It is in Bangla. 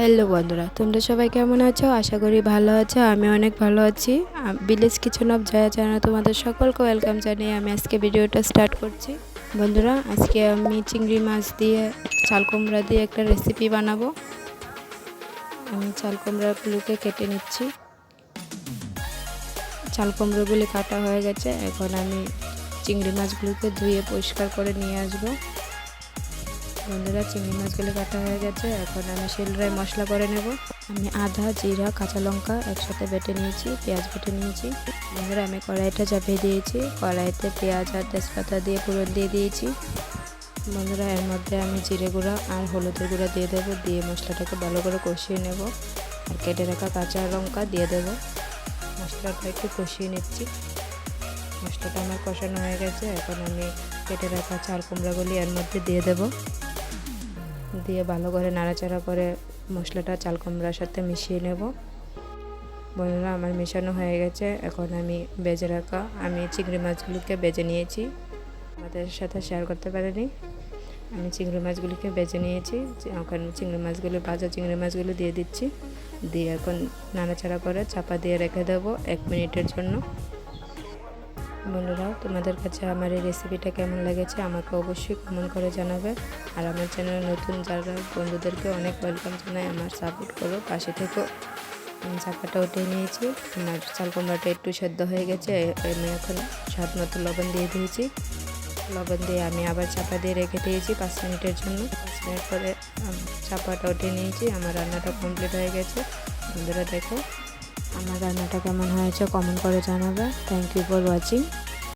হ্যালো বন্ধুরা, তোমরা সবাই কেমন আছো? আশা করি ভালো আছো, আমি অনেক ভালো আছি। Village kitchen of Jaya channel তোমাদের সকলকে ওয়েলকাম জানিয়ে আমি আজকে ভিডিওটা স্টার্ট করছি। বন্ধুরা, আজকে আমি চিংড়ি মাছ দিয়ে, চাল কুমড়া দিয়ে একটা রেসিপি বানাবো। আমি চাল কুমড়াগুলোকে কেটে নিচ্ছি। চাল কুমড়োগুলি কাটা হয়ে গেছে, এখন আমি চিংড়ি মাছগুলোকে ধুয়ে পরিষ্কার করে নিয়ে আসব। বন্ধুরা চিংড়ি মাছগুলো কাটা হয়ে গেছে। এখন আমি শিলরায় মশলা করে নেব। আমি আদা, জিরা, কাঁচা লঙ্কা একসাথে বেটে নিয়েছি, পেঁয়াজ বেটে নিয়েছি। বন্ধুরা আমি কড়াইটা চাপিয়ে দিয়েছি। কড়াইতে পেঁয়াজ আর তেজপাতা দিয়ে পুরন দিয়ে দিয়েছি। বন্ধুরা, এর মধ্যে আমি জিরে গুঁড়া আর হলুদের গুঁড়া দিয়ে দেবো। দিয়ে মশলাটাকে ভালো করে কষিয়ে নেব। আর কেটে রাখা কাঁচা লঙ্কা দিয়ে দেবো। মশলাটা একটু কষিয়ে নিচ্ছি। মশলাটা আমার কষানো হয়ে গেছে। এখন আমি কেটে রাখা চাল কুমড়াগুলি এর মধ্যে দিয়ে দেবো। দিয়ে ভালো করে নাড়াচাড়া করে মশলাটা চাল কুমড়ার সাথে মিশিয়ে নেব। বন্ধুরা, আমার মেশানো হয়ে গেছে। এখন আমি বেজে রাখা, আমি চিংড়ি মাছগুলোকে বেজে নিয়েছি। আমাদের সাথে শেয়ার করতে পারিনি। আমি চিংড়ি মাছগুলিকে বেজে নিয়েছি। এখন চিংড়ি মাছগুলো, ভাজা চিংড়ি মাছগুলো দিয়ে দিচ্ছি। দিয়ে এখন নাড়াচাড়া করে চাপা দিয়ে রেখে দেবো এক মিনিটের জন্য। বন্ধুরা, তোমাদের কাছে আমার এই রেসিপিটা কেমন লেগেছে আমাকে অবশ্যই কমেন্ট করে জানাবে। আর আমার চ্যানেলে নতুন যারা বন্ধুদেরকে অনেক ওয়েলকাম জানাই, আমার সাপোর্ট করো, পাশে থেকেও আমি চাপাটা উঠে নিয়েছি, আমার চাল কুমড়াটা একটু সেদ্ধ হয়ে গেছে আমি এখন স্বাদ মতো লবণ দিয়ে দিয়েছি। লবণ দিয়ে আমি আবার চাপা দিয়ে রেখে দিয়েছি পাঁচ মিনিটের জন্য। পাঁচ মিনিট পরে চাপাটা উঠে নিয়েছি, আমার রান্নাটা কমপ্লিট হয়ে গেছে। বন্ধুরা, দেখো। আমার রান্নাটা কেমন হয়েছে কমেন্ট করে জানাবে। Thank you for watching